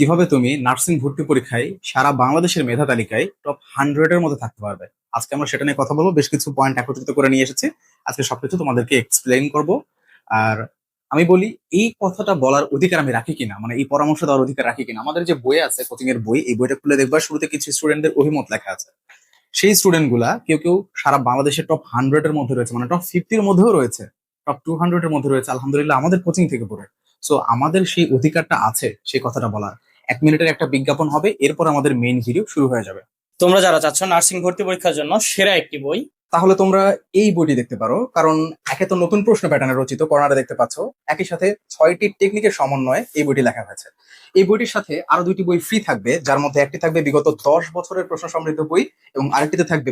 কীভাবে তুমি নার্সিং ভর্তি পরীক্ষায় সারা বাংলাদেশের মেধা তালিকায় টপ হান্ড্রেড এর মধ্যে থাকতে পারবে? আজকে আমরা সেটা নিয়ে কথা বলব। বেশ কিছু পয়েন্ট একত্রিত করে নিয়ে এসেছি। আজকে সবকিছু তোমাদেরকে এক্সপ্লেইন করব। আর আমি বলি, এই কথাটা বলার অধিকার আমি রাখি কিনা? মানে এই পরামর্শ দেওয়ার অধিকার রাখি কিনা? আমাদের যে বই আছে কোচিং এর বই, এই বইটা খুলে দেখবা। শুরুতে কিছু স্টুডেন্টদের অভিমত লেখা আছে। সেই স্টুডেন্টগুলা কেউ কেউ সারা বাংলাদেশের টপ হান্ড্রেড এর মধ্যে রয়েছে। মানে টপ ফিফটির মধ্যেও রয়েছে। টপ টু হান্ড্রেড এর মধ্যে রয়েছে, আলহামদুলিল্লাহ, আমাদের কোচিং থেকে পড়ে। সো আমাদের সেই অধিকারটা আছে সেই কথাটা বলার। এক মিনিটের একটা বিজ্ঞাপন হবে এরপর আমাদের মেইন ভিডিও শুরু হয়ে যাবে। তোমরা যারা চাচ্ছ নার্সিং ভর্তি পরীক্ষার জন্য সেরা একটি বই তাহলে তোমরা এই বইটি দেখতে পারো কারণ একে তো নতুন প্রশ্ন প্যাটার্নে রচিত করোনাটা দেখতে পাচ্ছ। একই সাথে ছয়টি টেকনিকের সমন্বয়ে এই বইটি লেখা হয়েছে। এই বইটির সাথে আরও দুইটি বই ফ্রি থাকবে যার মধ্যে একটি থাকবে বিগত দশ বছরের প্রশ্ন সমৃদ্ধ বই এবং আরেকটিতে থাকবে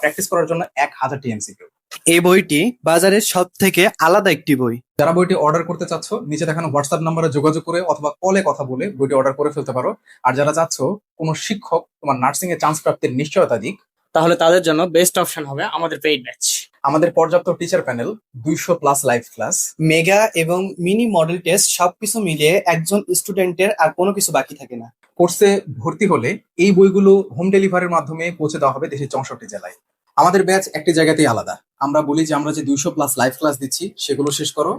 প্র্যাকটিস করার জন্য এক হাজার টিএমসিকিউ এই বইটি বাজারের সব থেকে আলাদা একটি বই। যারা বইটি অর্ডার করতে চাচ্ছ নিচে দেখানো হোয়াটসঅ্যাপ নাম্বারে যোগাযোগ করে অথবা কলে কথা বলে বইটি অর্ডার করে ফেলতে পারো। আর যারা চাচ্ছ কোনো শিক্ষক তোমার নার্সিং এ চান্স প্রাপ্তির নিশ্চয়তা দিক তাহলে তাদের জন্য বেস্ট অপশন হবে আমাদের পেইড ব্যাচ আমাদের পর্যাপ্ত টিচার প্যানেল দুইশো প্লাস লাইভ ক্লাস মেগা এবং মিনি মডেল টেস্ট সবকিছু মিলিয়ে একজন স্টুডেন্টের আর কোনো কিছু বাকি থাকে না। কোর্সে ভর্তি হলে এই বইগুলো হোম ডেলিভারির মাধ্যমে পৌঁছে দেওয়া হবে দেশের চৌষট্টি জেলায়। আমাদের ব্যাচ একটি জায়গাতেই আলাদা। আমরা বলি যে আমরা যে দুইশো প্লাস লাইভ ক্লাস দিচ্ছি সেগুলো শেষ করো।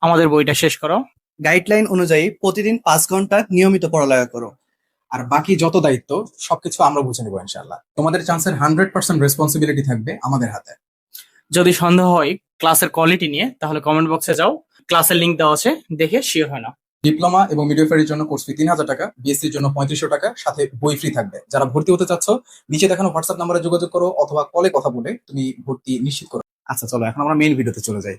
আমাদের বইটা শেষ করো। গাইডলাইন অনুযায়ী প্রতিদিন পাঁচ ঘণ্টা নিয়মিত পড়ালেখা করো। আর বাকি যত দায়িত্ব সবকিছু আমরা বুঝে নেব ইনশাল্লাহ তোমাদের চান্সের হান্ড্রেড পার্সেন্ট রেসপন্সিবিলিটি থাকবে আমাদের হাতে। যদি সন্দেহ হয় ক্লাসের কোয়ালিটি নিয়ে তাহলে কমেন্ট বক্সে যাও। ক্লাসের লিংক দেওয়া আছে দেখে শিওর হয় না। ডিপ্লোমা এবং মিডিওফারির জন্য কোর্স ফি তিন হাজার টাকা বিএসসির জন্য পঁয়ত্রিশশো টাকা, সাথে বই ফ্রি থাকবে। যারা ভর্তি হতে চাচ্ছ, নিচে দেখানো হোয়াটসঅ্যাপ নাম্বারে যোগাযোগ করো অথবা কলে কথা বলে তুমি ভর্তি নিশ্চিত করো। আচ্ছা চলো, এখন আমরা মেইন ভিডিওতে চলে যাই।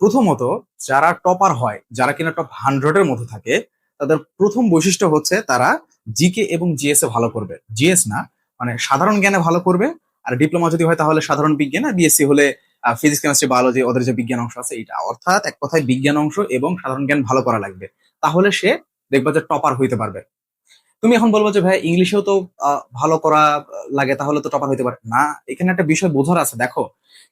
প্রথমত, যারা টপার হয়, যারা কিনা টপ হান্ড্রেড এর মধ্যে থাকে, তাদের প্রথম বৈশিষ্ট্য হচ্ছে তারা জিকে এবং জিএস এ ভালো করবে। জিএস না মানে সাধারণ জ্ঞানে ভালো করবে, আর ডিপ্লোমা যদি হয় তাহলে সাধারণ বিজ্ঞান, আর বিএসসি হলে ফিজিক্স কেমিস্ট্রি বায়োলজি ওদের যে বিজ্ঞান অংশ আছে এটা অর্থাৎ এক কথায় বিজ্ঞান অংশ এবং সাধারণ জ্ঞান ভালো করা লাগবে। তাহলে সে দেখবে যে টপার হইতে পারবে। তুমি এখন বলব যে, ভাই ইংলিশেও তো ভালো করা লাগে, তাহলে তো টপার হইতে পারে। না, এখানে একটা বিষয় বোঝার আছে। দেখো,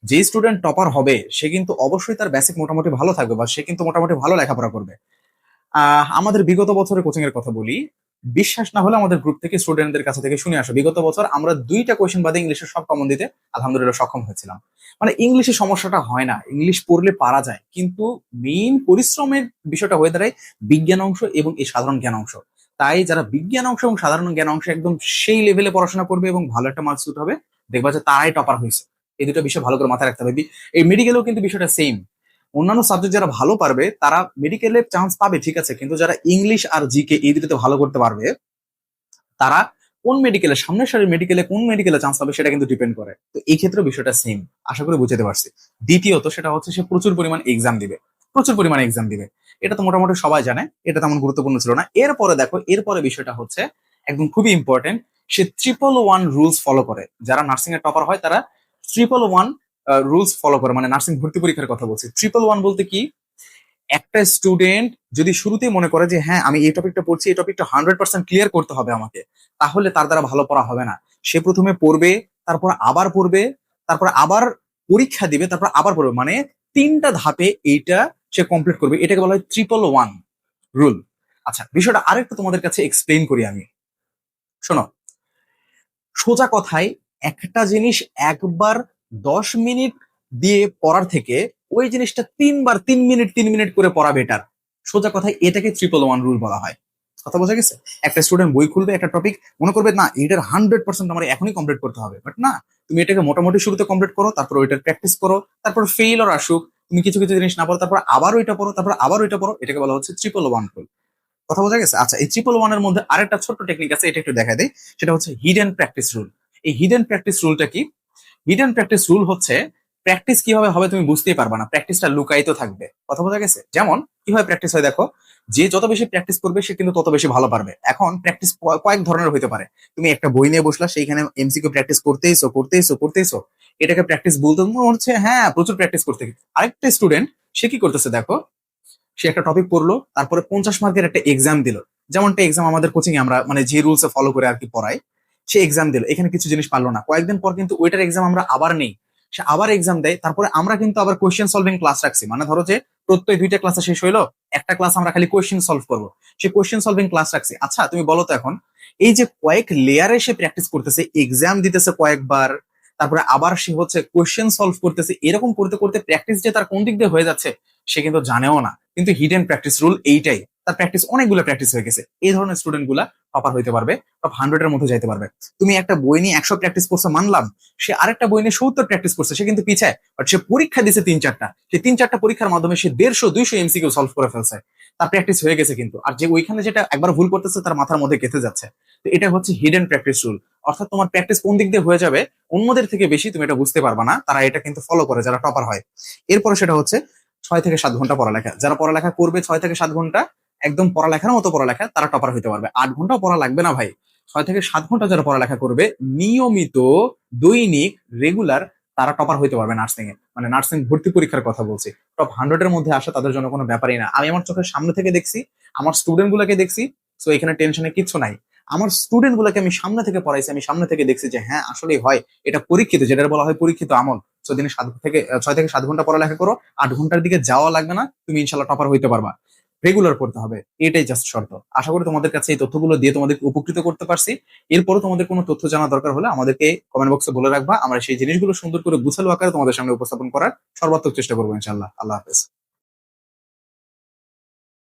যে স্টুডেন্ট টপার হবে, সে কিন্তু অবশ্যই তার বেসিক মোটামুটি ভালো থাকবে বা সে কিন্তু মোটামুটি ভালো লেখাপড়া করবে। আমাদের বিগত বছরের কোচিং এর কথা বলি। বিশ্বাস না হলে আমাদের গ্রুপ থেকে স্টুডেন্টদের কাছে থেকে শুনে আসো। বিগত বছর আমরা দুইটা কোয়েশ্চেন বাদে ইংলিশের সব কমন দিতে আলহামদুলিল্লাহ সক্ষম হয়েছিলাম। মানে ইংলিশে সমস্যাটা হয় না। ইংলিশ পড়লে পারা যায়। কিন্তু মেইন পরিশ্রমের বিষয়টা হয়ে দাঁড়ায় বিজ্ঞান অংশ এবং এই সাধারণ জ্ঞান অংশ। তাই যারা বিজ্ঞান অংশ এবং সাধারণ জ্ঞান অংশ একদম সেই লেভেলে পড়াশোনা করবে এবং ভালো একটা মার্কস হবে, দেখবা যে তারাই টপার হয়েছে। এই দুটো বিষয় ভালো করে মাথায় রাখতে হবে। এই মেডিকেলেও কিন্তু বিষয়টা সেম অন্যান্য সাবজেক্ট যারা ভালো পারবে, তারা মেডিকেলে চান্স পাবে, ঠিক আছে? কিন্তু যারা ইংলিশ আর জিকে এই দুটোতে ভালো করতে পারবে, তারা কোন মেডিকেলে সামনের সারির মেডিকেলে কোন মেডিকেলে চান্স পাবে সেটা কিন্তু ডিপেন্ড করে। তো এই ক্ষেত্রে বিষয়টা সেম আশা করি বুঝতে পারছি। দ্বিতীয়ত সেটা হচ্ছে সে প্রচুর পরিমাণ এক্সাম দিবে, প্রচুর পরিমাণ এক্সাম দিবে। এটা তো মোটামুটি সবাই জানে, এটা তেমন গুরুত্বপূর্ণ ছিল না। এরপরে দেখো, এরপরে বিষয়টা হচ্ছে একদম খুবই ইম্পর্টেন্ট সে ট্রিপল ওয়ান রুলস ফলো করে। যারা নার্সিং এর টপার হয়, তারা ট্রিপল ওয়ান রুলস ফলো করে মানে নার্সিং ভর্তি পরীক্ষার কথা বলছি। ট্রিপল ওয়ান বলতে কি? একটা স্টুডেন্ট যদি শুরুতেই মনে করে যে হ্যাঁ আমি এই টপিকটা পড়ছি, এই টপিকটা হান্ড্রেড পার্সেন্ট ক্লিয়ার করতে হবে আমাকে, তাহলে তার দ্বারা ভালো পড়া হবে না। সে প্রথমে পড়বে, তারপর আবার পড়বে, তারপর আবার পরীক্ষা দিবে, তারপর আবার পড়বে। মানে তিনটা ধাপে এইটা সে কমপ্লিট করবে। এটাকে বলা হয় ট্রিপল ওয়ান রুল আচ্ছা বিষয়টা আরেকটু তোমাদের কাছে এক্সপ্লেন করি আমি। শোনো, সোজা কথায় একটা জিনিস একবার দশ মিনিট দিয়ে পড়ার থেকে ওই জিনিসটা তিনবার তিন মিনিট তিন মিনিট করে পড়া বেটার সোজা কথায় এটাকে ট্রিপল ওয়ান রুল বলা হয়। কথা বোঝা গেছে? একটা স্টুডেন্ট বই খুলবে, একটা টপিক মনে করবে, না, এটার হান্ড্রেড পার্সেন্ট আমার এখনই কমপ্লিট করতে হবে। বাট না, তুমি এটাকে মোটামুটি শুরুতে কমপ্লিট করো, তারপর ওইটার প্র্যাকটিস করো, তারপর ফেল আর আসুক, তুমি কিছু কিছু জিনিস না পড়ো, তারপর আবার ওইটা পড়ো, তারপর আবার ওইটা পড়ো, এটাকে বলা হচ্ছে ট্রিপল ওয়ান রুল কথা বোঝা গেছে? আচ্ছা এই ট্রিপল ওয়ানের মধ্যে আরেকটা ছোট্ট টেকনিক আছে, এটা একটু দেখা দেয় সেটা হচ্ছে হিডেন প্র্যাকটিস রুল এই হিডেন প্র্যাকটিস রুলটা কি? হিডেন প্র্যাকটিস রুল হচ্ছে প্র্যাকটিস কীভাবে হবে তুমি বুঝতেই পারবে না। প্র্যাকটিসটা লুকায়িত থাকবে। কথা বোঝা গেছে? যেমন, কীভাবে প্র্যাকটিস হয় দেখো, যে যত বেশি প্র্যাকটিস করবে, সে কিন্তু তত বেশি ভালো পারবে। এখন প্র্যাকটিস কয়েক ধরনের হতে পারে। তুমি একটা বই নিয়ে বসলা, সেইখানে এমসিকিউ প্র্যাকটিস করতেইছো করতেইছো করতেইছো এটাকে প্র্যাকটিস বলতে মনে হচ্ছে হ্যাঁ প্রচুর প্র্যাকটিস করতে আরেকটা স্টুডেন্ট সে কি করতেছে দেখো, সে একটা টপিক পড়ল, তারপরে পঞ্চাশ মার্কের একটা এক্সাম দিল। যেমনটা এক্সাম আমাদের কোচিং আমরা মানে যে রুলস ফলো করে আর কি পড়াই সে এক্সাম দিল। এখানে কিছু জিনিস পারল না। কয়েকদিন পর কিন্তু ওইটার এক্সাম আমরা আবার নেই। সে আবার এক্সাম দেয়। তারপরে আমরা কিন্তু আবার কোয়েশ্চেন সলভিং ক্লাস রাখছি। মানে ধরো যে, প্রত্যেক দুইটা ক্লাসে শেষ হইল, একটা ক্লাস আমরা খালি কোয়েশ্চেন সলভ করব। সে কোয়েশ্চেন সলভিং ক্লাস রাখছি। আচ্ছা তুমি বলো তো এখন, এই যে কয়েক লেয়ারে সে প্র্যাকটিস করতেছে এক্সাম দিতেছে কয়েকবার, তারপরে আবার সে হচ্ছে কোয়েশ্চেন সলভ করতেছে, এরকম করতে করতে প্র্যাকটিস যে তার কোন দিক দিয়ে হয়ে যাচ্ছে, সে কিন্তু জানেও না। কিন্তু হিডেন প্র্যাকটিস রুল এইটাই। তার প্র্যাকটিস অনেকগুলো প্র্যাকটিস হয়ে গেছে। এই ধরনের স্টুডেন্টগুলা টপার হইতে পারবে টপ হান্ড্রেড এর মধ্যে যাইতে পারবে। তুমি একটা বই নিয়ে একশো প্র্যাকটিস করছ মানলাম, সে আরেকটা বই নিয়ে সত্তর প্র্যাকটিস করছে, সে কিন্তু পিছায় বাট সে পরীক্ষা দিছে তিন চারটা। সে তিন চারটা পরীক্ষার মাধ্যমে সে দেড়শো, দুইশো এমসিকিউ সলভ করে ফেলছে। তার প্র্যাকটিস হয়ে গেছে কিন্তু। আর যে ওইখানে যেটা একবার ভুল করতেছে, তার মাথার মধ্যে গেঁথে যাচ্ছে। তো এটা হচ্ছে হিডেন প্র্যাকটিস রুল অর্থাৎ তোমার প্র্যাকটিস কোন দিক দিয়ে হয়ে যাবে, অন্যদের থেকে বেশি তুমি এটা বুঝতে পারবা না, তারা এটা কিন্তু ফলো করে যারা টপার হয়। এরপরে সেটা হচ্ছে ছয় থেকে সাত ঘণ্টা পড়ালেখা। যারা পড়ালেখা করবে ছয় থেকে সাত ঘণ্টা একদম পড়ালেখার মতো পড়ালেখা তারা টপার হইতে পারবে। আট ঘন্টাও পড়া লাগবে না ভাই। ছয় থেকে সাত ঘণ্টা যারা পড়ালেখা করবে, নিয়মিত দৈনিক রেগুলার তারা টপার হইতে পারবে নার্সিং এ। মানে নার্সিং ভর্তি পরীক্ষার কথা বলছি। টপ হান্ড্রেড এর মধ্যে আসা তাদের জন্য কোনো ব্যাপারই না। আমি আমার চোখের সামনে থেকে দেখছি, আমার স্টুডেন্ট গুলাকে দেখছি তো এখানে টেনশনে কিচ্ছু নাই। আমার স্টুডেন্ট গুলাকে আমি সামনে থেকে পড়াইছি, আমি সামনে থেকে দেখছি যে হ্যাঁ আসলেই হয়। এটা পরীক্ষিত যেটা বলা হয় পরীক্ষিত আমল। তো দিনে সাত থেকে, ছয় থেকে সাত ঘণ্টা পড়ালেখা করো, আট ঘণ্টার দিকে যাওয়া লাগবে না, তুমি ইনশাল্লাহ টপার হইতে পারবা। রেগুলার করতে হবে, এটাই জাস্ট শর্ত। আশা করি তোমাদের কাছে এই তথ্যগুলো দিয়ে তোমাদের উপকৃত করতে পারছি। এরপরও তোমাদের কোনো তথ্য জানা দরকার হলে আমাদেরকে কমেন্ট বক্সে বলে রাখবা। আমরা সেই জিনিসগুলো সুন্দর করে গুছালো আকারে তোমাদের সামনে উপস্থাপন করার সর্বাত্মক চেষ্টা করব ইনশাল্লাহ আল্লাহ হাফেজ।